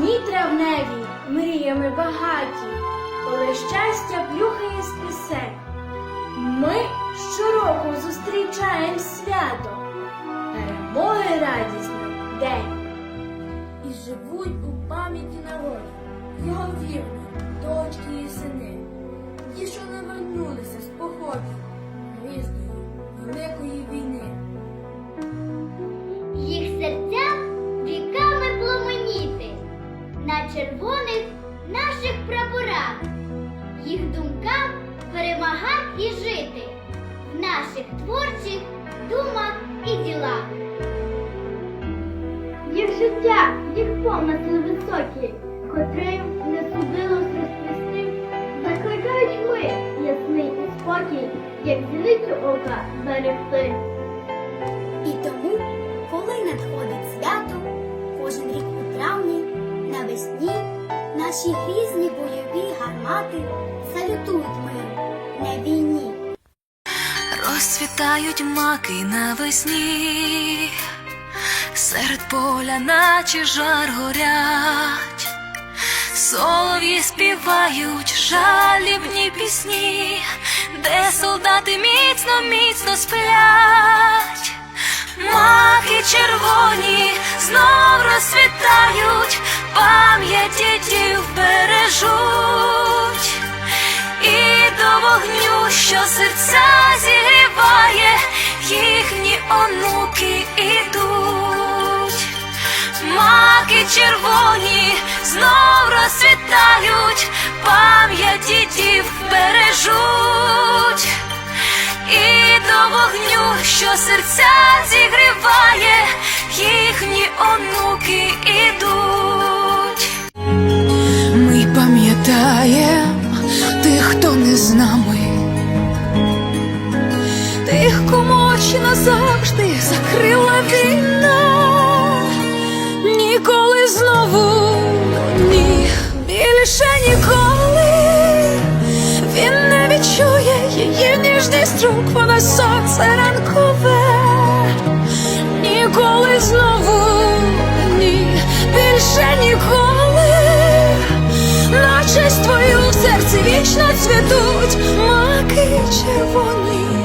Дні травневі, мріями багаті, коли щастя плюхає з пісень. Ми щороку зустрічаємо свято, перемоги радісний день. І живуть у пам'яті народу, його вірні, дочки і сини, на червоних наших прапорах, їх думкам перемагать і жити в наших творчих думах і ділах. Їх життя, їх помисли високі, котрим не судилось розплести, закликають ми ясний і спокій, як зіницю ока берегти. І тому, наші грізні бойові гармати салютують миру, не війні. Розцвітають маки навесні, серед поля, наче жар горять, солов'ї співають жалібні пісні, де солдати міцно, міцно сплять, маки червоні знов розцвітають, пам'ять що серця зігріває, їхні онуки ідуть. Маки червоні знов розцвітають, пам'ять дідів бережуть. І до вогню, що серця зігріває, назавжди закрила війна, ніколи знову, ні, більше ніколи. Він не відчує її ніжність рук, вона сонце ранкове, ніколи знову, ні, більше ніколи. На честь твою в серці вічно цвітуть маки червоні.